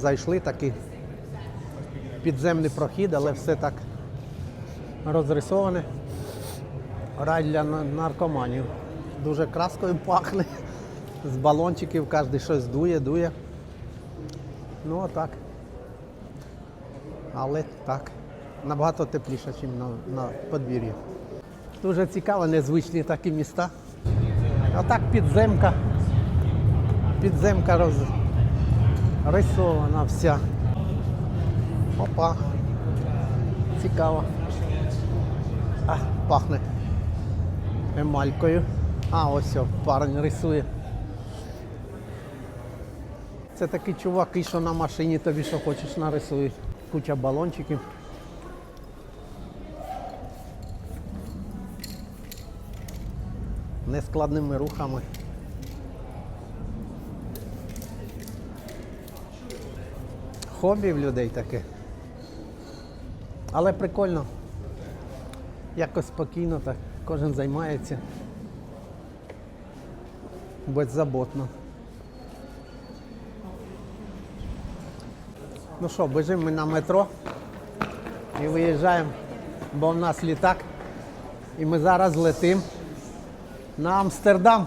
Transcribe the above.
зайшли такий підземний прохід, але все так розрисоване. Рай для наркоманів. Дуже краскою пахне. З балончиків кожен щось дує, дує. Ну отак. Але так. Набагато тепліше, ніж на, на подвір'ї. Дуже цікаво, незвичні такі міста. Отак підземка. Підземка розрисована вся. Опа. Цікаво. А, пахне емалькою. А, ось о, парень рисує. Це такі чуваки, що на машині тобі що хочеш нарисують. Куча балончиків. Нескладними рухами. Хобі в людей таке. Але прикольно. Якось спокійно так. Кожен займається. Беззаботно. Ну що, біжимо ми на метро і виїжджаємо, бо в нас літак. І ми зараз летимо на Амстердам.